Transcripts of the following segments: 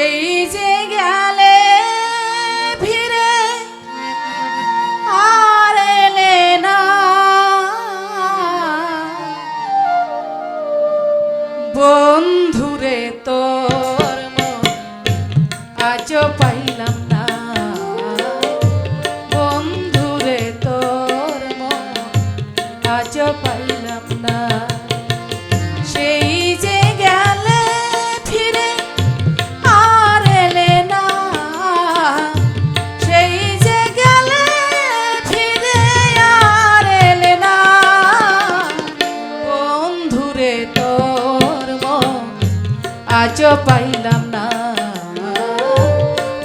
এই যে গেলে ফিরে আর না। বন্ধুরে তোর আজব পাইলাম না।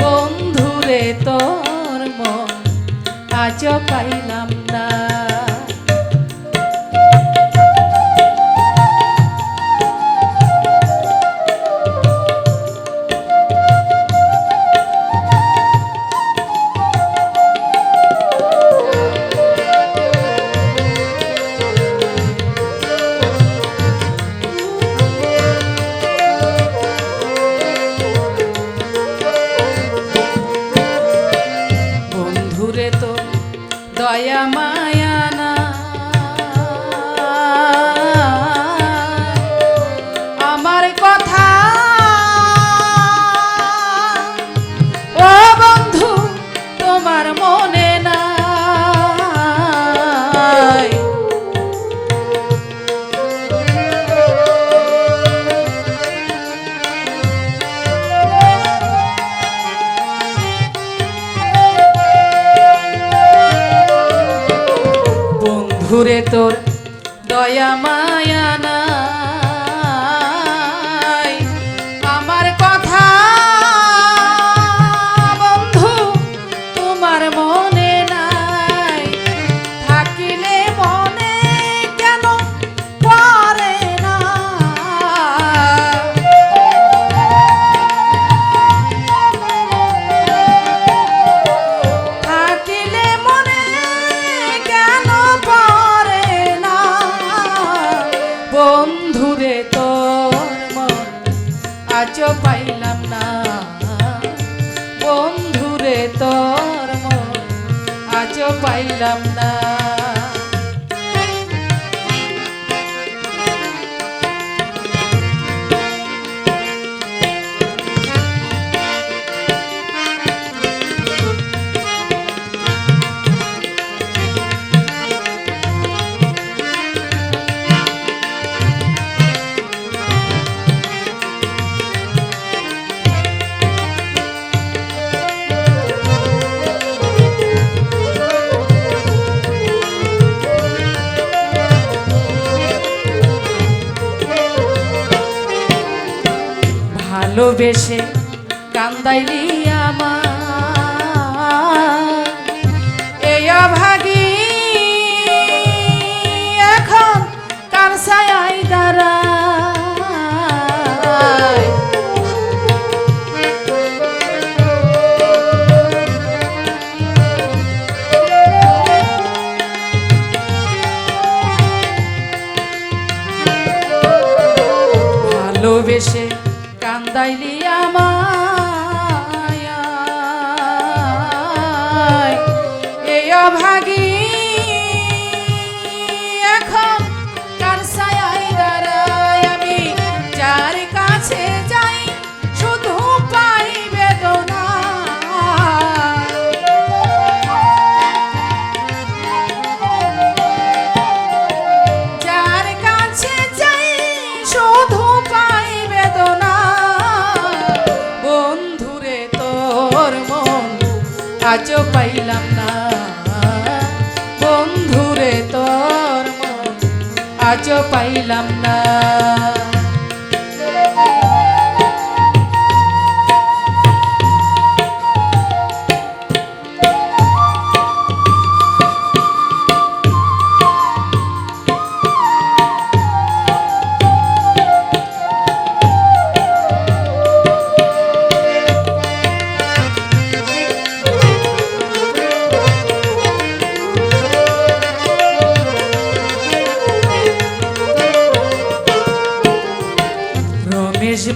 বন্ধুরে তোর মন আজ পাইলাম না। বন্ধুরে তোর দয়া মায়া না আমার কথা বন্ধু তোমার মনে পাইলাম না। ভালোবেসে কান্দাইলি আমার। এই অভাগী এখন কার ছায়াই দাঁড়ায়। ভালোবেসে কান্দাইলি আমায়। আজও পাইলাম না। বন্ধুরে তোর আজও পাইলাম না।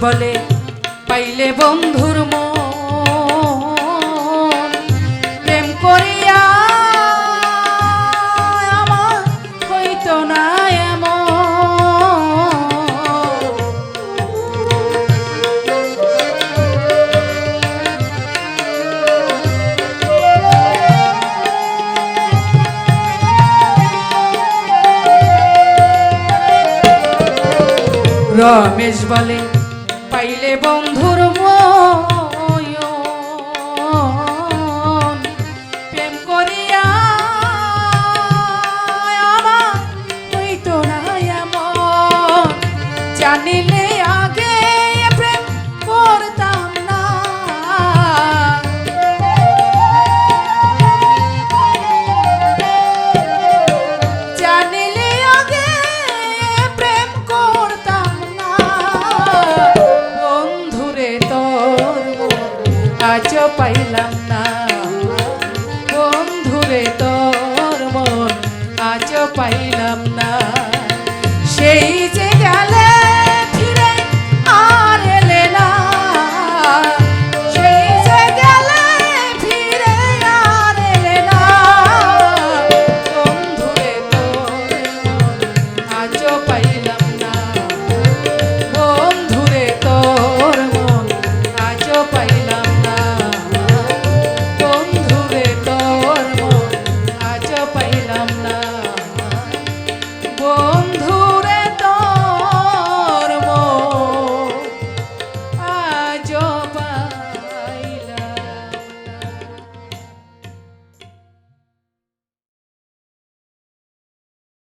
বলে পাইলে বন্ধুর মন। প্রেম করিয়া আমার হইতো না রমেশ বলে পাইলে বন্ধুর